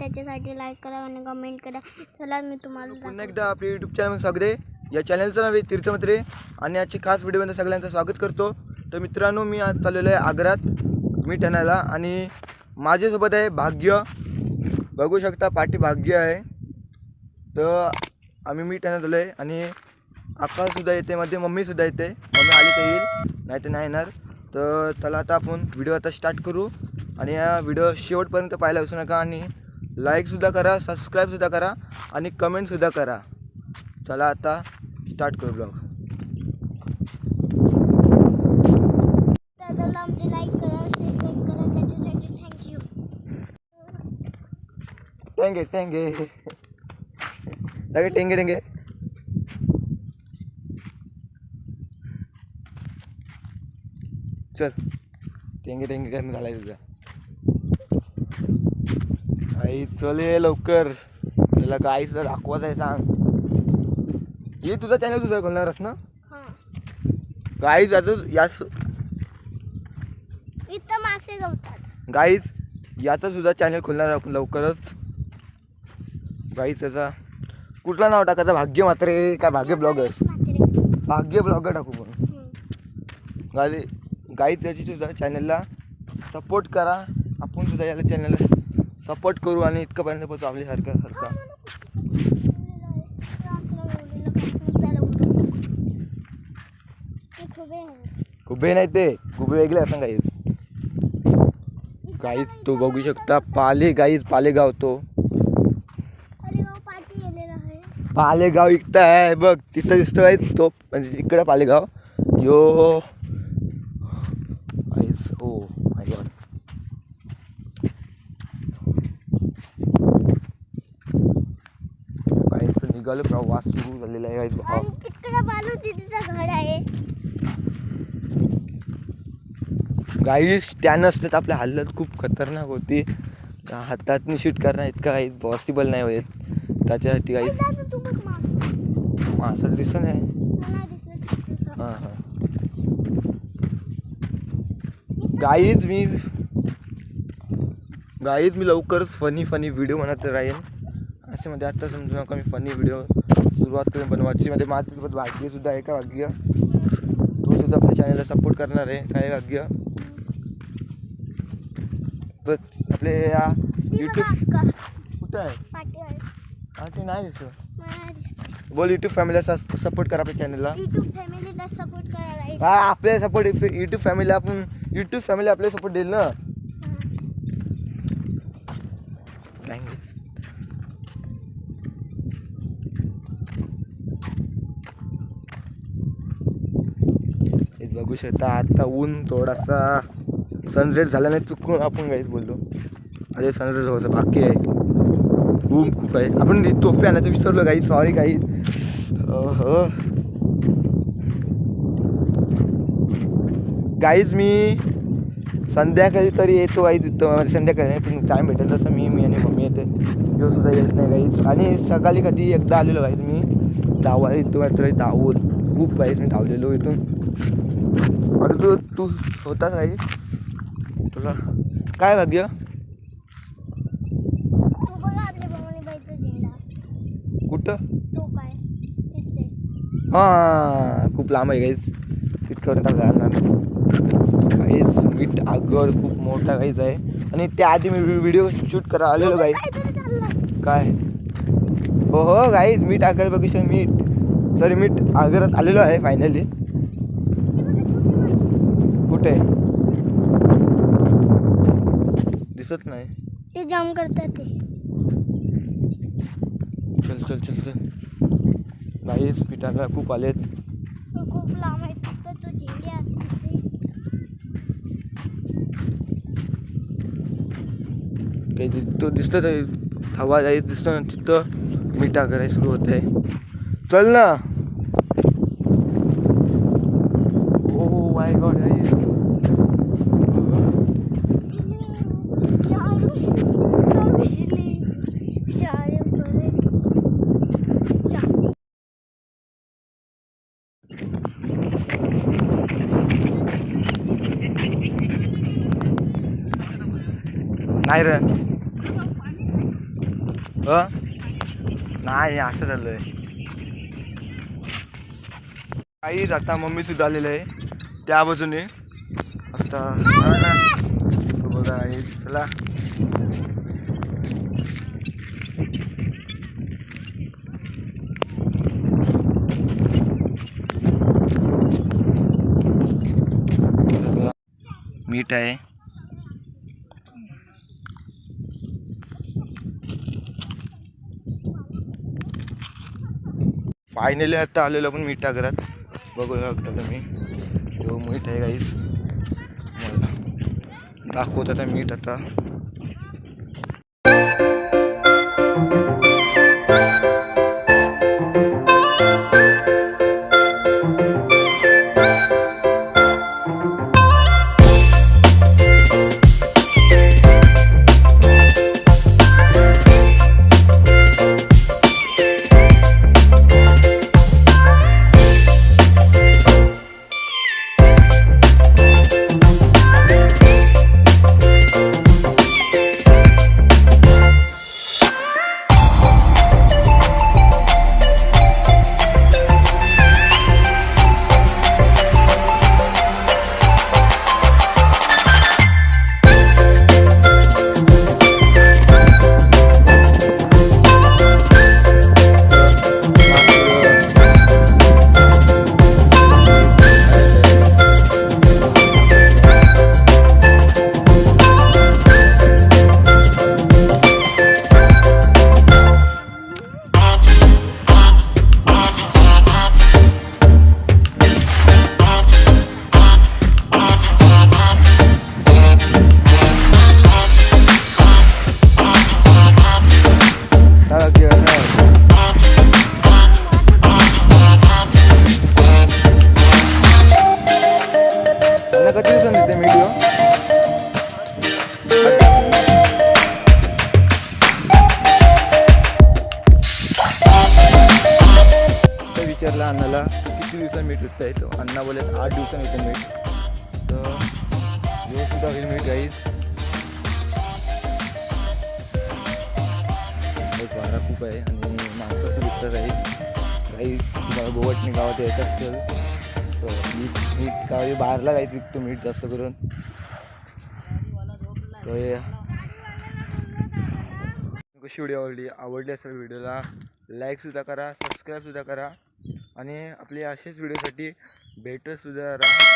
त्याच्यासाठी लाईक करा आणि कमेंट करा. चला मी तुम्हाला पुन्हा एकदा आपल्या यूट्यूब चॅनल आहे या चॅनलचं नाव आहे तीर्थमत्रे आणि आजची खास व्हिडिओमध्ये सगळ्यांचं स्वागत करतो. तर मित्रांनो मी आज चाललेलो आहे आग्रात मीठ आणायला आणि माझ्यासोबत आहे भाग्य. बघू शकता पाठी भाग्य आहे. तर आम्ही मीठ आणायला आलो आहे आणि आकाशसुद्धा येते मध्ये मम्मीसुद्धा येते. मम्मी आली तर येईल नाही तर नाही येणार. तर चला आता आपण व्हिडिओ आता स्टार्ट करू. आणि या व्हिडिओ शेवटपर्यंत पाहायला विसरू नका. आणि लाईकसुद्धा करा सबस्क्राईबसुद्धा करा आणि कमेंटसुद्धा करा. चला आता स्टार्ट करू ब्लॉग टेंगे टेंगे. लगे टेंगे टेंगे. चल. टेंगे टेंगे करणं झालाय तुझा. आई चल ये लवकर. त्याला काय सुद्धा दाखवायचं आहे सांग. ये तुझा चॅनल तुझा खोलणारच ना? हां. गाईज आता याच इथं मासे गवतात गाईज याचा सुद्धा चॅनल खोलणार आपण लवकरच. गाईज त्याचा कुठला नाव टाकायचं भाग्य मात्र काय भाग्य ब्लॉगर. भाग्य ब्लॉगर टाकू पण. गाई गाईज याची सुद्धा चॅनलला सपोर्ट करा. आपण सुद्धा याला चॅनलला सपोर्ट करू आणि इतकंपर्यंत आपली आपल्यासारखं सारखा कुबे नाही ते कुबे वेगळे असं काही काहीच तो बघू शकता पाले गाईज पालेगाव तो. पालेगाव इकडं आहे बघ. तिथं दिसतो आहे तो म्हणजे इकडं पालेगाव. यो आईस ओ माय गॉड गाईचं निघालं प्रवास सुरू झालेला आहे. तिकडे बालू दिदीचं घर आहे. गाईस असतात आपल्या हालत खूप खतरनाक होती. हातात शूट करणं इतकं काही पॉसिबल नाही होत. त्याच्यासाठी गाईस मासे. दिसत नाही. हां हां गाईज मी गाईज मी लवकरच फनी फनी व्हिडिओ बनवत राहीन. असे मध्ये आता समजू नका मी फनी व्हिडिओ सुरुवात करून बनवायची मध्ये माझ्यासोबत भाग्यसुद्धा आहे का भाग्य तो सुद्धा आपल्या चॅनलला सपोर्ट करणार आहे काय भाग्य तर आपले या ती यूट्यूब. कुठं आहे पाठी नाही दिसत बोल यूट्यूब फॅमिलीला सपोर्ट करा आपल्या चॅनलला YouTube फॅमिलीला सपोर्ट करायला हा आपल्या सपोर्ट यूट्यूब फॅमिली आपण यूट्यूब फॅमिली आपल्याला सपोर्ट देईल ना हेच बघू शकता आता ऊन थोडासा सनरेट झाला नाही चुकून आपण काहीच बोललो. अरे सनरेट व्हायचं बाकी आहे. ऊन खूप आहे. आपण टोपी आणायचं विसरलो काही सॉरी काही हो गाईज मी संध्याकाळी तरी येतो गाईज इथं. संध्याकाळी नाही पण टाईम भेटेल तसं मी मी आणि मम्मी येते यो सुद्धा येत नाही गाईज आणि सकाळी कधी एकदा आलेलो गाईज मी. धावायला येतो मात्र धावून खूप गाईज मी धावलेलो इथून. आता तू तू होतास गाईज तुला काय भाग्य? कुठं? हां खूप लांब आहे गाईज तिथपर्यंत घालणार गाईज मीठ आगर खूप मोठा गाईज आहे. आणि त्याआधी मी व्हिडिओ शूट करा आलेलो चाललं. काय? हो हो गाईज मीठ आगर बघितलं मीठ सॉरी मीठ आगरच आलेलो आहे फायनली कुठे? दिसत नाही. ते जाम करतात ते. चल चल चल चल. गाईज पिठाला खूप आलेत. तो खूप लांब आहे तिथं तो झेंडे आहे. काही दिसतं ते हवा जायचं दिसतं ना तिथं मिठा करायला सुरू होत आहे. चल ना. ओ माय गॉड नाही रे. नाही असं झालंय. काही आता मम्मी सुद्धा आलेलं आहे. त्या बाजूने. आता बघा चला. मीठ आहे. फायनली आता आलेलो आपण मीठा घरात बघू शकता तुम्ही. तो मीठ आहे काहीच मला दाखवत आता मीठ आता. त्यांना कधी दिवसांनी येते व्हिडिओ विचारला अण्णाला किती दिवसांनी मीठ विकता येतो अण्णा बोलत आठ दिवसांनी येतो मीठ तर येऊ सुद्धा होईल मीठ गाईज वारा खूप आहे आणि माणसं खूप विकतात आहे. काही तुम्हाला गोवटणी गावात यायचं असेल मीठ मीठ गावी बाहेरला काहीच विकतो मीठ जास्त करून. तर कशी व्हिडिओ आवडली? आवडली असेल व्हिडिओला लाईकसुद्धा करा सबस्क्राईबसुद्धा करा. आणि आपले असेच व्हिडिओसाठी भेटतसुद्धा राहा.